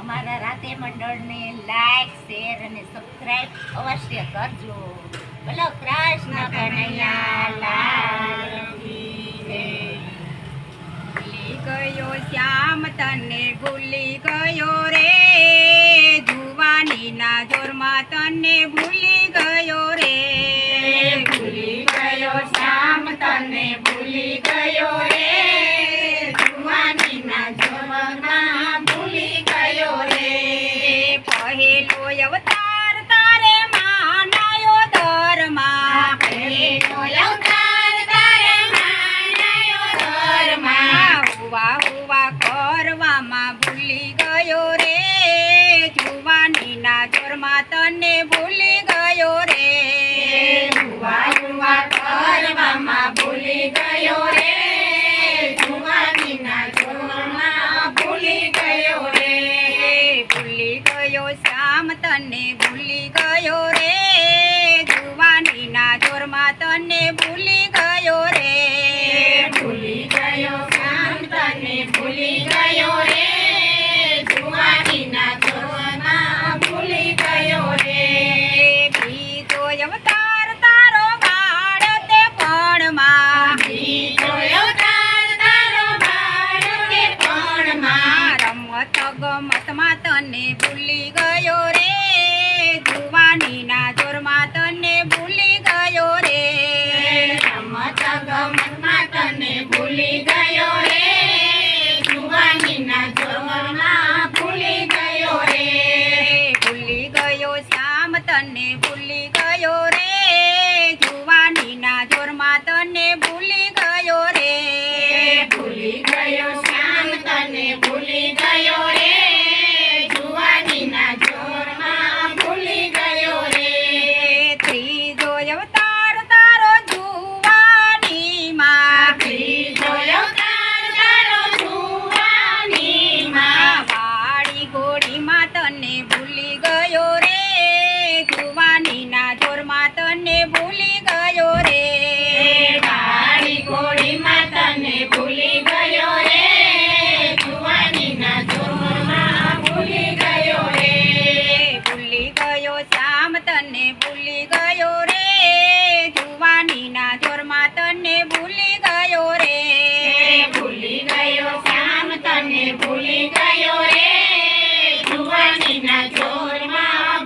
અમારા રાતે મંડળને લાઈક શેર અને સબસ્ક્રાઇબ અવશ્ય કરજો બોલો કૃષ્ણ કનૈયા લાલ. ગયો શ્યામ, તને ભૂલી ગયો હુવા હુવા કરવામાં ભૂલી ગયો રે. જુવાનીના જોરમાં તને ભૂલી ગયો રે. યુવા કરવામાં ભૂલી ગયો રે. જુવાનીના જોરમાં ભૂલી ગયો રે. ભૂલી ગયો શ્યામ તને ભૂલી ગયો રે. જુવાનીના જોરમાં તને ભૂલી ગયો ગમતમાં તને ભૂલી ગયો રે જુવાનીના જોરમાં તને ભૂલી ગયો રે. રમત ગમતમાં તને ભૂલી ગયો રે જુવાનીના જોરમાં ભૂલી ગયો રે. ભૂલી ગયો શામ તને ભૂલી ગયો રે.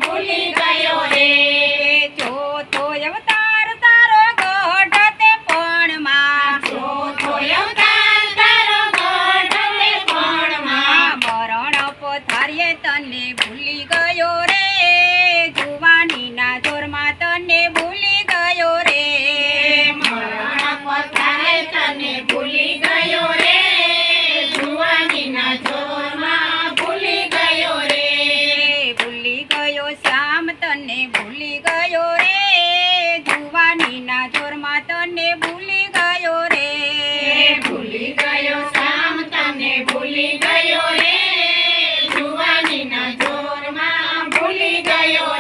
ભૂલી ગયો રે અવતાર તારો ગઢ તે અવતાર તારો ગઢ તે પણમાં. મરણ પથારીએ તને તને ભૂલી ગયો રે, જુવાનીના જોરમાં તને ભૂલી ગયો રે. ભૂલી ગયો શામ તને ભૂલી ગયો રે, જુવાનીના જોરમાં ભૂલી ગયો